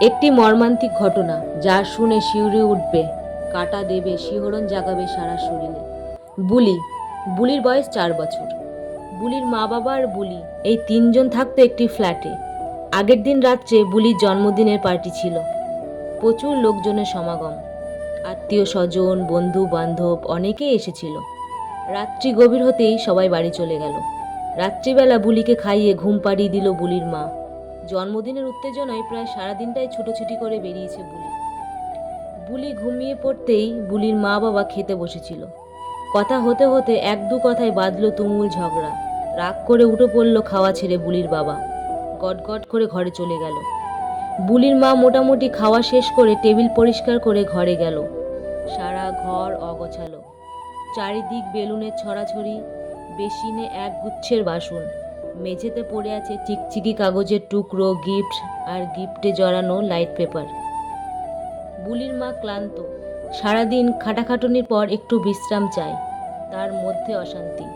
একটি মর্মান্তিক ঘটনা যা শুনে শিউরে উঠবে, কাটা দেবে, শিহরণ জাগাবে সারা শরীরে। বুলি, বুলির বয়স চার বছর। বুলির মা বাবা আর বুলি, এই তিনজন থাকতো একটি ফ্ল্যাটে। আগের দিন রাত্রে বুলির জন্মদিনের পার্টি ছিল। প্রচুর লোকজনের সমাগম। আত্মীয় স্বজন, বন্ধু বান্ধব, অনেকেই এসেছিল। রাত্রি গভীর হতেই সবাই বাড়ি চলে গেল। রাত্রিবেলা বুলিকে খাইয়ে ঘুম পাড়িয়ে দিল বুলির মা। জন্মদিনের উত্তেজনায় প্রায় সারাদিনটাই ছুটোছুটি করে বেরিয়েছে বুলি। বুলি ঘুমিয়ে পড়তেই বুলির মা বাবা খেতে বসেছিল। কথা হতে হতে এক দু কথায় বাঁধলো তুমুল ঝগড়া। রাগ করে উঠে পড়ল খাওয়া ছেড়ে বুলির বাবা। গটগট করে ঘরে চলে গেল। বুলির মা মোটামুটি খাওয়া শেষ করে টেবিল পরিষ্কার করে ঘরে গেল। সারা ঘর অগোছালো। চারিদিক বেলুনের ছড়াছড়ি, বেসিনে এক গুচ্ছের বাসন। মেঝেতে পড়ে আছে চিকচিকি কাগজের টুকরো গিফট আর গিফটে জড়ানো লাইট পেপার বুলির মা ক্লান্ত। সারাদিন খাটাখাটনির পর একটু বিশ্রাম চায়, তার মধ্যে অশান্তি।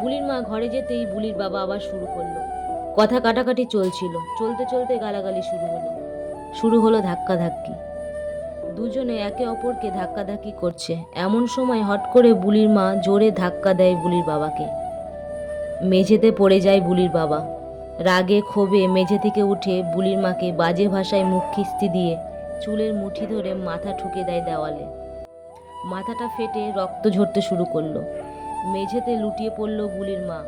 বুলির মা ঘরে যেতেই বুলির বাবা আবার শুরু করল। কথা কাটাকাটি চলছিল, চলতে চলতে গালাগালি শুরু হলো। শুরু হলো ধাক্কাধাক্কি। দুজনে একে অপরকে ধাক্কাধাক্কি করছে। এমন সময় হট করে বুলির মা জোরে ধাক্কা দেয় বুলির বাবাকে। মেঝেতে পড়ে যায় বুলির বাবা। রাগে ক্ষোভে মেঝে থেকে উঠে বুলির মাকে বাজে ভাষায় মুখ খিস্তি দিয়ে চুলের মুঠি ধরে মাথা ঠুকে দেয় দেওয়ালে। মাথাটা ফেটে রক্ত ঝরতে শুরু করল। মেঝেতে লুটিয়ে পড়ল বুলির মা।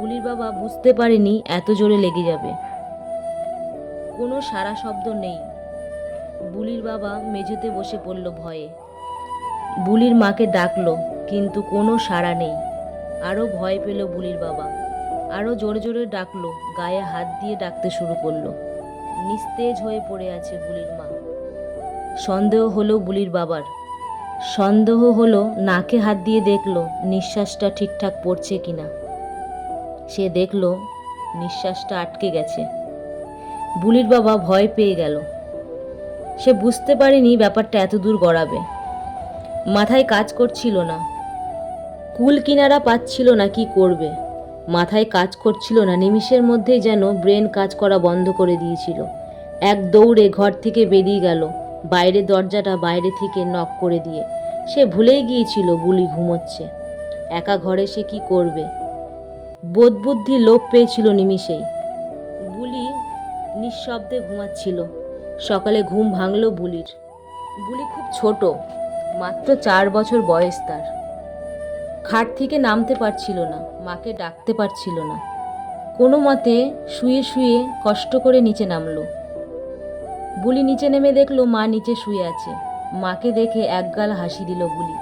বুলির বাবা বুঝতে পারেনি এত জোরে লেগে যাবে। কোনো সারা শব্দ নেই। বুলির বাবা মেঝেতে বসে পড়ল ভয়ে। বুলির মাকে ডাকলো, কিন্তু কোনো সাড়া নেই। আরও ভয় পেল বুলির বাবা। আরও জোরে জোরে ডাকলো, গায়ে হাত দিয়ে ডাকতে শুরু করল। নিস্তেজ হয়ে পড়ে আছে বুলির মা। সন্দেহ হলো বুলির বাবার। সন্দেহ হলো নাকে হাত দিয়ে দেখল নিঃশ্বাসটা ঠিকঠাক পড়ছে কিনা। সে দেখল নিঃশ্বাসটা আটকে গেছে। বুলির বাবা ভয় পেয়ে গেল। সে বুঝতে পারেনি ব্যাপারটা এত দূর গড়াবে। মাথায় কাজ করছিল না। কুল কিনারা পাচ্ছিল না কি করবে। মাথায় কাজ করছিল না, নিমিষের মধ্যেই যেন ব্রেন কাজ করা বন্ধ করে দিয়েছিল। এক দৌড়ে ঘর থেকে বেরিয়ে গেল, বাইরে দরজাটা বাইরে থেকে নক করে দিয়ে। সে ভুলেই গিয়েছিল বুলি ঘুমোচ্ছে। একা ঘরে সে কি করবে? বোধ বুদ্ধি লোপ পেয়েছিল নিমিষেই। বুলি নিঃশব্দে ঘুমাচ্ছিল। সকালে ঘুম ভাঙল বুলির। বুলি খুব ছোট, মাত্র চার বছর বয়স তার। খাট থেকে নামতে পারছিল না, মাকে ডাকতে পারছিল না। কোনো মতে শুয়ে শুয়ে কষ্ট করে নিচে নামলো। বুলি নিচে নেমে দেখল মা নিচে শুয়ে আছে। মাকে দেখে একগাল হাসি দিল বুলি।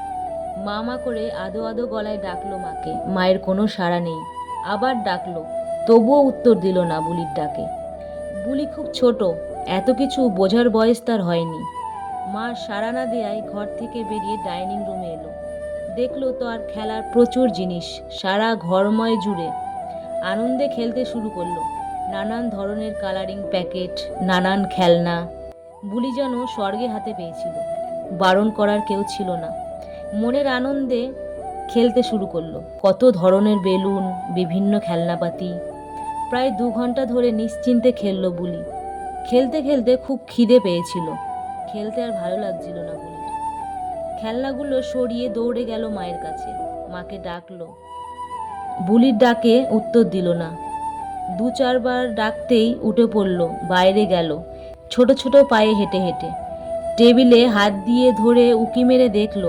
মা মা করে আদো আদো গলায় ডাকলো মাকে। মায়ের কোনো সাড়া নেই। আবার ডাকলো। তবুও উত্তর দিল না বুলির ডাকে। বুলি খুব ছোট, এত কিছু বোঝার বয়স তার হয়নি। মা সাড়া না দেয়ায় ঘর থেকে বেরিয়ে ডাইনিং রুমে এলো। দেখল তো আর খেলার প্রচুর জিনিস, সারা ঘরময় জুড়ে। আনন্দে খেলতে শুরু করল। নানান ধরনের কালারিং প্যাকেট নানান খেলনা। বুলি যেন স্বর্গে হাতে পেয়েছিল। বারণ করার কেউ ছিল না। মনের আনন্দে খেলতে শুরু করল। কত ধরনের বেলুন, বিভিন্ন খেলনাপাতি। প্রায় দু ঘণ্টা ধরে নিশ্চিন্তে খেললো বুলি। খেলতে খেলতে খুব খিদে পেয়েছিল। খেলতে আর ভালো লাগছিল না বুলির খেলনাগুলো সরিয়ে দৌড়ে গেল মায়ের কাছে। মাকে ডাকলো। বুলির ডাকে উত্তর দিল না। দু চারবার ডাকতেই উঠে পড়ল, বাইরে গেল। ছোট ছোট পায়ে হেঁটে হেঁটে। টেবিলে হাত দিয়ে ধরে উকি মেরে দেখল,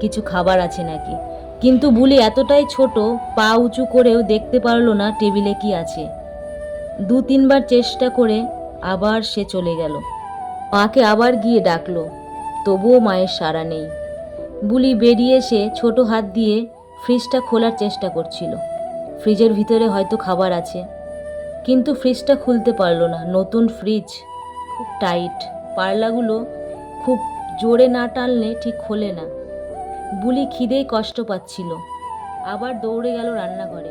কিছু খাবার আছে নাকি? কিন্তু বুলি এতটাই ছোট, পা উঁচু করেও দেখতে পারল না টেবিলে কি আছে। দু তিনবার চেষ্টা করে আবার সে চলে গেল। মাকে আবার গিয়ে ডাকলো, তবুও মায়ের সাড়া নেই। বুলি বেরিয়ে এসে ছোট হাত দিয়ে ফ্রিজটা খোলার চেষ্টা করছিল। ফ্রিজের ভিতরে হয়তো খাবার আছে। কিন্তু ফ্রিজটা খুলতে পারল না। নতুন ফ্রিজ খুব টাইট পার্লাগুলো খুব জোরে না টানলে ঠিক খোলে না। বুলি খিদেই কষ্ট পাচ্ছিল। আবার দৌড়ে গেল রান্নাঘরে।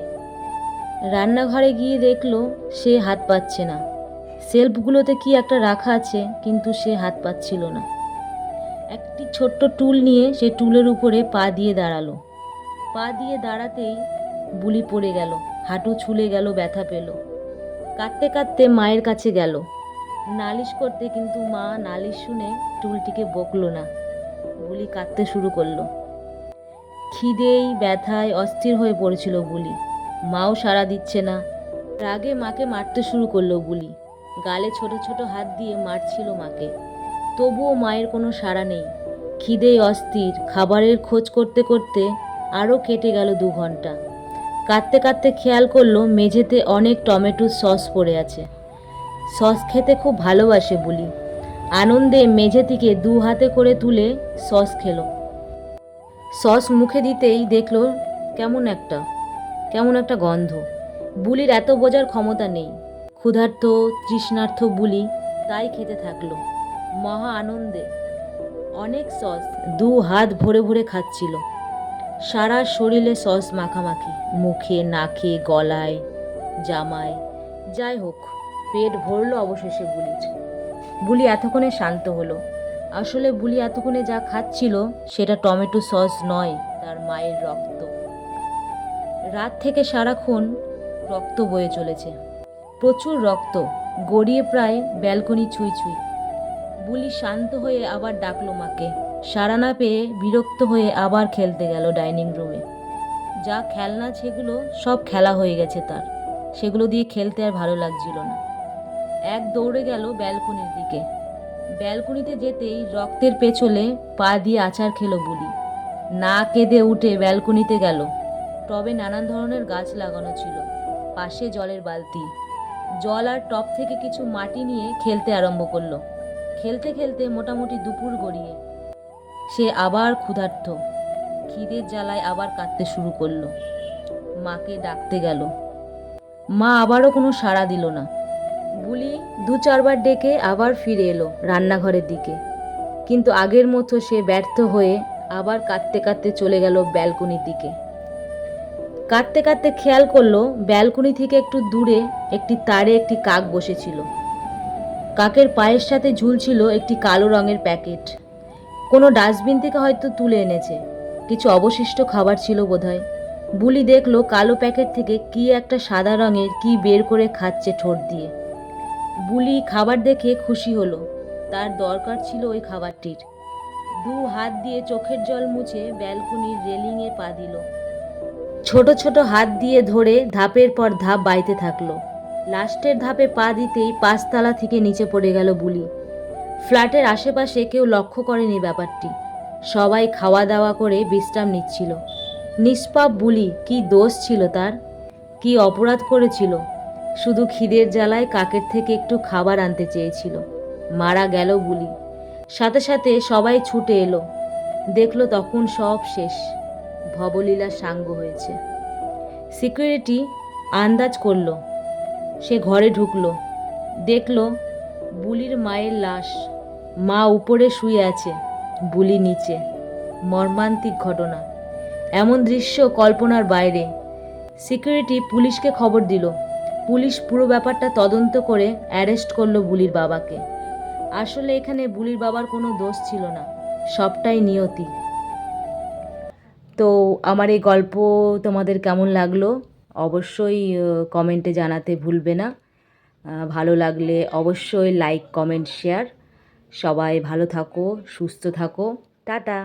রান্নাঘরে গিয়ে দেখল সে হাত পাচ্ছে না। সেলফগুলোতে কি একটা রাখা আছে, কিন্তু সে হাত পাচ্ছিল না। একটি ছোট্ট টুল নিয়ে সে টুলের উপরে পা দিয়ে দাঁড়াল। পা দিয়ে দাঁড়াতেই বুলি পড়ে গেল, হাঁটু ছুলে গেল, ব্যথা পেল। কাঁদতে কাঁদতে মায়ের কাছে গেল। নালিশ করতে কিন্তু মা নালিশ শুনে টুলটিকে বকলো না। বুলি কাঁদতে শুরু করল। খিদেই, ব্যথায় অস্থির হয়ে পড়েছিল বুলি। মাও সাড়া দিচ্ছে না। রাগে মাকে মারতে শুরু করল বুলি। গালে ছোট ছোট হাত দিয়ে মারছিল মাকে। তবুও মায়ের কোনো সাড়া নেই। খিদেই অস্থির, খাবারের খোঁজ করতে করতে আরও কেটে গেল দু ঘণ্টা। কাঁদতে কাঁদতে খেয়াল করল মেঝেতে অনেক টমেটো সস পড়ে আছে। সস খেতে খুব ভালোবাসে বুলি। আনন্দে মেঝে থেকে দু হাতে করে তুলে সস খেলো। সস মুখে দিতেই দেখল কেমন একটা কেমন একটা গন্ধ। বুলির এত বোঝার ক্ষমতা নেই। ক্ষুধার্থ তৃষ্ণার্থ বুলি তাই খেতে থাকল। মহা আনন্দে। অনেক সস দু হাত ভরে ভরে খাচ্ছিল। সারা শরীরে সস মাখামাখি, মুখে, নাকে, গলায়, জামায়। যাই হোক, পেট ভরলো অবশেষে বুলি। বুলি এতক্ষণে শান্ত হলো। আসলে বুলি এতক্ষণে যা খাচ্ছিল, সেটা টমেটো সস নয়, তার মায়ের রক্ত। রাত থেকে সারাক্ষণ রক্ত বয়ে চলেছে। প্রচুর রক্ত, গড়িয়ে প্রায় ব্যালকনি ছুঁই ছুঁই। বুলি শান্ত হয়ে আবার ডাকলো মাকে। সারা না পেয়ে বিরক্ত হয়ে আবার খেলতে গেল ডাইনিং রুমে। যা খেলনা সেগুলো সব খেলা হয়ে গেছে তার। সেগুলো দিয়ে খেলতে আর ভালো লাগছিল না। এক দৌড়ে গেল ব্যালকনির দিকে। ব্যালকনিতে যেতেই রক্তের পেছলে পা দিয়ে আচার খেলো বুলি না কেঁদে উঠে ব্যালকনিতে গেল। টবে নানান ধরনের গাছ লাগানো ছিল। পাশে জলের বালতি। জল আর টব থেকে কিছু মাটি নিয়ে খেলতে আরম্ভ করল। খেলতে খেলতে মোটামুটি দুপুর গড়িয়ে। সে আবার ক্ষুধার্ত। খিদের জ্বালায় আবার কাঁদতে শুরু করল। মাকে ডাকতে গেল। মা আবারও কোনো সাড়া দিল না। বুলি দু চারবার ডেকে আবার ফিরে এলো রান্নাঘরের দিকে। কিন্তু আগের মতো সে ব্যর্থ হয়ে আবার কাঁদতে কাঁদতে চলে গেল ব্যালকনির দিকে। কাঁদতে কাঁদতে খেয়াল করল, ব্যালকনি থেকে একটু দূরে একটি তারে একটি কাক বসেছিল। কাকের পায়ের সাথে ঝুলছিল একটি কালো রঙের প্যাকেট। কোনো ডাস্টবিন থেকে হয়তো তুলে এনেছে। কিছু অবশিষ্ট খাবার ছিল বোধহয়। বুলি দেখল কালো প্যাকেট থেকে কি একটা সাদা রঙের কি বের করে খাচ্ছে ঠোঁট দিয়ে। বুলি খাবার দেখে খুশি হলো। তার দরকার ছিল ওই খাবারটির। দু হাত দিয়ে চোখের জল মুছে ব্যালকনির রেলিংয়ে পা দিল। ছোট ছোট হাত দিয়ে ধরে ধাপের পর ধাপ বাইতে থাকল। লাস্টের ধাপে পা দিতেই পাঁচতলা থেকে নিচে পড়ে গেল বুলি। ফ্ল্যাটের আশেপাশে কেউ লক্ষ্য করেনি ব্যাপারটি। সবাই খাওয়া দাওয়া করে বিশ্রাম নিচ্ছিল। নিষ্পাপ বুলি, কি দোষ ছিল তার? কি অপরাধ করেছিল? শুধু খিদের জ্বালায় কাকের থেকে একটু খাবার আনতে চেয়েছিল। মারা গেল বুলি। সাথে সাথে সবাই ছুটে এলো। দেখল তখন সব শেষ। ভবলীলা সাঙ্গ হয়েছে। সিকিউরিটি আন্দাজ করল সে ঘরে ঢুকলো। দেখল বুলির মায়ের লাশ। মা উপরে শুয়ে আছে, বুলি নিচে। মর্মান্তিক ঘটনা। এমন দৃশ্য কল্পনার বাইরে। সিকিউরিটি পুলিশকে খবর দিল। পুলিশ পুরো ব্যাপারটা তদন্ত করে অ্যারেস্ট করল বুলির বাবাকে। আসলে এখানে বুলির বাবার কোনো দোষ ছিল না। সবটাই নিয়তি। তো আমার এই গল্প তোমাদের কেমন লাগল? অবশ্যই কমেন্টে জানাতে ভুলবে না। ভালো লাগলে অবশ্যই লাইক কমেন্ট শেয়ার সবাই ভালো থাকো, সুস্থ থাকো। টাটা।